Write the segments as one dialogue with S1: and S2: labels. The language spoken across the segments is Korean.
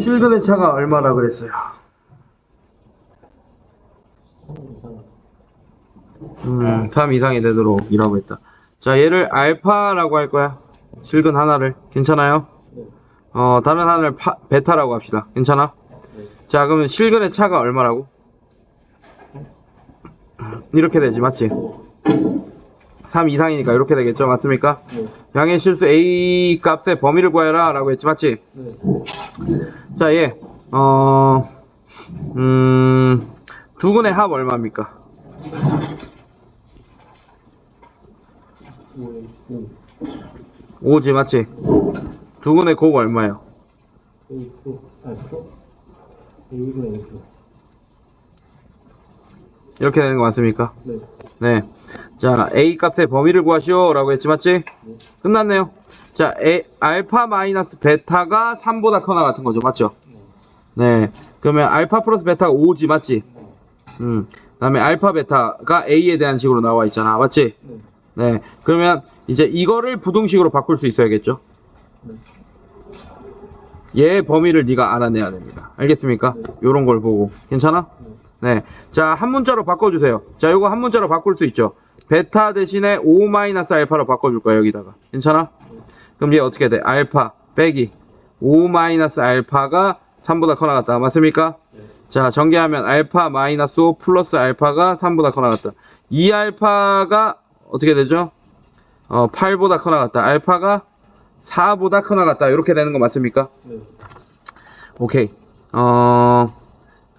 S1: 실근의 차가 얼마나 그랬어요? 음, 3 이상이 되도록 이라고 했다. 자, 얘를 알파라고 할 거야. 실근 하나를. 괜찮아요? 어, 다른 하나를 파, 베타라고 합시다. 괜찮아? 자, 그러면 실근의 차가 얼마라고? 이렇게 되지, 맞지? 3 이상이니까 이렇게 되겠죠? 맞습니까? 양의 실수 A 값의 범위를 구해라 라고 했지, 맞지? 자, 얘, 어, 음, 두근의 합 얼마입니까? 5지, 맞지? 두근의 곱 얼마예요?
S2: A2, 아, 프로? A2는 A2.
S1: 이렇게 되는 거 맞습니까?
S2: 네.
S1: 네. 자, A 값의 범위를 구하시오 라고 했지, 맞지? 끝났네요. 자, A, 알파 마이너스 베타가 3보다 커나 같은 거죠, 맞죠? 네. 그러면 알파 플러스 베타가 5지, 맞지? 음. 그 다음에 알파 베타가 A에 대한 식으로 나와 있잖아, 맞지?
S2: 네.
S1: 네. 그러면 이제 이거를 부등식으로 바꿀 수 있어야겠죠?
S2: 네.
S1: 얘 범위를 네가 알아내야 됩니다. 알겠습니까? 요런 걸 보고. 괜찮아? 네. 자, 한 문자로 바꿔주세요. 자, 요거 한 문자로 바꿀 수 있죠. 베타 대신에 5 마이너스 알파로 바꿔줄 거야, 여기다가. 괜찮아? 그럼 얘 어떻게 돼? 알파 빼기 5 마이너스 알파가 3보다 커 나갔다. 맞습니까? 자, 전개하면 알파 마이너스 5 플러스 알파가 3보다 커 나갔다. 2 알파가 어떻게 되죠? 어, 8보다 커 나갔다. 알파가 4보다 커 나갔다. 이렇게 되는 거 맞습니까?
S2: 네.
S1: 오케이. 어,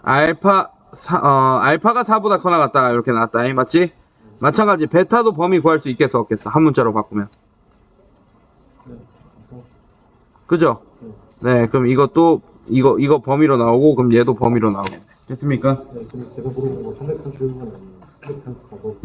S1: 알파, 사, 어, 알파가 4보다 커 나갔다가 이렇게 나왔다. 잉? 맞지? 마찬가지, 베타도 범위 구할 수 있겠어, 없겠어? 한 문자로 바꾸면. 그죠?
S2: 네.
S1: 네, 그럼 이것도, 이거, 이거 범위로 나오고, 그럼 얘도 범위로 나오고. 됐습니까?
S2: 네. 근데 제가 모르는 거 335번 아니에요. 334번.